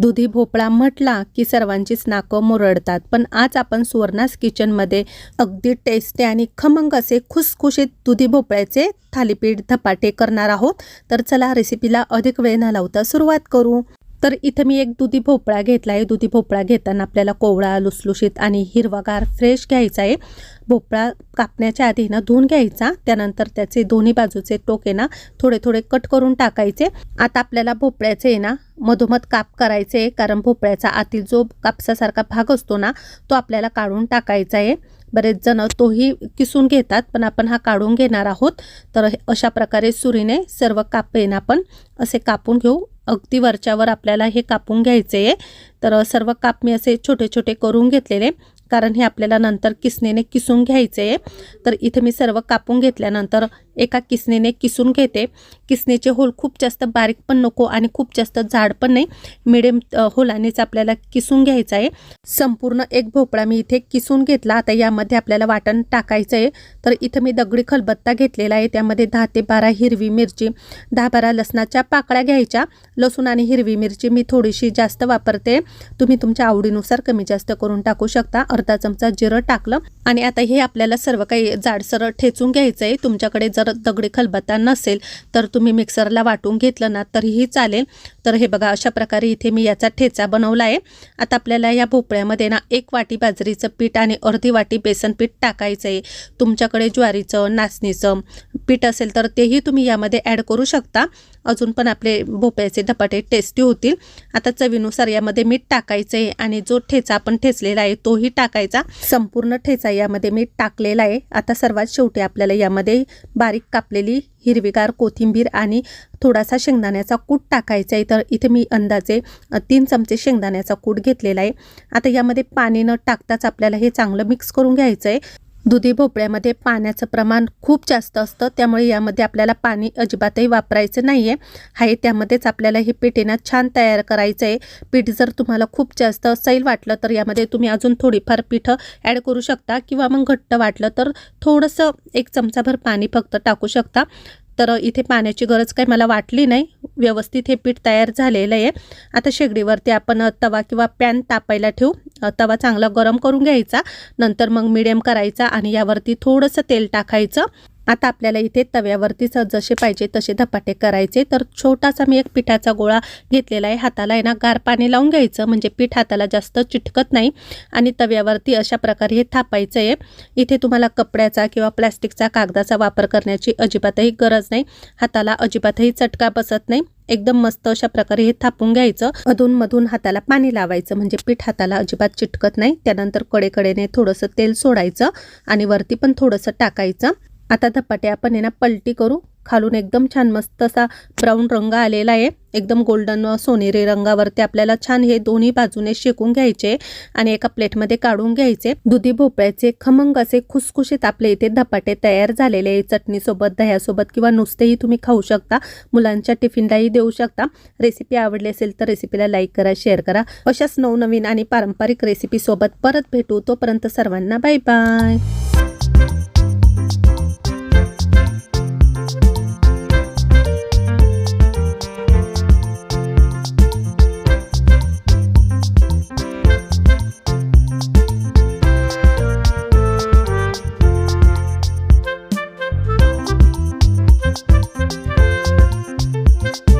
दुधी भोपळा म्हटला की सर्वांचीच नाकं मुरडतात. पण आज आपण सुवर्णास किचनमध्ये अगदी टेस्टी आणि खमंग असे खुसखुशीत दुधी भोपळ्याचे थालीपीठ धपाटे करणार आहोत. तर चला रेसिपीला अधिक वेळ न लावता सुरुवात करू. तर इथं मी एक दुधी भोपळा घेतला आहे दुधी भोपळा घेताना आपल्याला कोवळा लुसलुशीत आणि हिरवागार फ्रेश घ्यायचा आहे. भोपळा कापण्याच्या आधी ना धुवून घ्यायचा. त्यानंतर त्याचे दोन्ही बाजूचे टोके ना थोडे थोडे कट करून टाकायचे. आता आपल्याला भोपळ्याचे आहे ना मधोमध काप करायचे आहे. कारण भोपळ्याचा आतील जो कापसासारखा भाग असतो ना तो आपल्याला काढून टाकायचा आहे. बरेच जण तोही किसून घेतात पण आपण हा काढून घेणार आहोत. तर अशा प्रकारे सुरीने सर्व काप आपण असे कापून घेऊ. अगदी वरच्यावर आपल्याला हे कापून घ्यायचे. आहे तर सर्व काप मी असे छोटे छोटे करून घेतलेले. कारण हे आपल्याला नंतर किसणीने किसून घ्यायचे. आहे तर इथे मी सर्व कापून घेतल्यानंतर एका किसणीने किसून घेते. किसणीचे होल खूप जास्त बारीक पण नको आणि खूप जास्त जाड पण नाही. मिडियम होलानेच आपल्याला किसून घ्यायचं आहे. संपूर्ण एक भोपळा मी इथे किसून घेतला. आता यामध्ये आपल्याला वाटण टाकायचं आहे. तर इथं मी दगडी खलबत्ता घेतलेला आहे. त्यामध्ये दहा ते बारा हिरवी मिरची दहा बारा लसणाच्या पाकळ्या घ्यायच्या. लसूण आणि हिरवी मिरची मी थोडीशी जास्त वापरते. तुम्ही तुमच्या आवडीनुसार कमी जास्त करून टाकू शकता. अर्धा चमचा जिरं टाकलं आणि आता हे आपल्याला सर्व काही जाडसर ठेचून घ्यायचं आहे तुमच्याकडे जर दगडी खलबत्ता नसेल तर तुम्ही मिक्सरला वाटून घेतलं ना तरीही चालेल. तर हे बघा अशा प्रकारे इथे मी याचा ठेचा बनवला आहे. आता आपल्याला या भोपळ्यामध्ये ना एक वाटी बाजरीचं पीठ आणि अर्धी वाटी बेसन पीठ टाकायचं आहे तुमच्याकडे ज्वारीचं नाचणीचं पीठ असेल तर तेही तुम्ही यामध्ये ॲड करू शकता. अजून पण आपले भोपळ्याचे धपाटे टेस्टी होतील. आता चवीनुसार यामध्ये मीठ टाकायचं आहे आणि जो ठेचा आपण ठेचलेला आहे तोही टाकायचा. संपूर्ण ठेचा यामध्ये मीठ टाकलेला आहे. आता सर्वात शेवटी आपल्याला यामध्ये बारीक कापलेली हिरवीगार कोथिंबीर आणि थोडासा शेंगदाण्याचा कूट टाकायचा आहे. तर इथे मी अंदाजे तीन चमचे शेंगदाण्याचा कूट घेतलेला आहे. आता यामध्ये पाणी न टाकताच आपल्याला हे चांगलं मिक्स करून घ्यायचं आहे दुधी भोपळ्यामध्ये पाण्याचं प्रमाण खूप जास्त असतं. त्यामुळे यामध्ये आपल्याला पाणी अजिबातही वापरायचं नाही आहे आहे त्यामध्येच आपल्याला हे पीठ ना छान तयार करायचं आहे पीठ जर तुम्हाला खूप जास्त सैल वाटलं तर यामध्ये तुम्ही अजून थोडीफार पीठ ॲड करू शकता. किंवा मग घट्ट वाटलं तर थोडंसं एक चमचाभर पाणी फक्त टाकू शकता. तर इथे पाण्याची गरज काही मला वाटली नाही. व्यवस्थित हे पीठ तयार झालेलं आहे. आता शेगडीवरती आपण तवा किंवा पॅन तापायला ठेवू. तवा चांगला गरम करून घ्यायचा. नंतर मग मिडियम करायचा आणि यावरती थोडंसं तेल टाकायचं. आता आपल्याला इथे तव्यावरतीच जसे पाहिजे तसे धपाटे करायचे. तर छोटासा मी एक पिठाचा गोळा घेतलेला आहे. हाताला आहे ना गार पाणी लावून घ्यायचं. म्हणजे पीठ हाताला जास्त चिटकत नाही. आणि तव्यावरती अशा प्रकारे हे थापायचं आहे. इथे तुम्हाला कपड्याचा किंवा प्लॅस्टिकचा कागदाचा वापर करण्याची अजिबातही गरज नाही. हाताला अजिबातही चटका बसत नाही. एकदम मस्त अशा प्रकारे हे थापून घ्यायचं. अधूनमधून हाताला पाणी लावायचं. म्हणजे पीठ हाताला अजिबात चिटकत नाही. त्यानंतर कडेकडेने थोडंसं तेल सोडायचं. आणि वरती पण थोडंसं टाकायचं. आता धपाटे आपण आहे ना पलटी करू. खालून एकदम छान मस्त असा ब्राऊन रंग आलेला आहे. एकदम गोल्डन सोनेरी रंगावरती आपल्याला छान हे दोन्ही बाजूने शेकून घ्यायचे आणि एका प्लेटमध्ये काढून घ्यायचे. दुधी भोपळ्याचे खमंग असे खुसखुशीत आपले इथे धपाटे तयार झालेले आहे. चटणीसोबत दह्यासोबत किंवा नुसतेही तुम्ही खाऊ शकता. मुलांच्या टिफिनलाही देऊ शकता. रेसिपी आवडली असेल तर रेसिपीला लाईक करा शेअर करा. अशाच नवनवीन आणि पारंपरिक रेसिपीसोबत परत भेटू. तोपर्यंत सर्वांना बाय बाय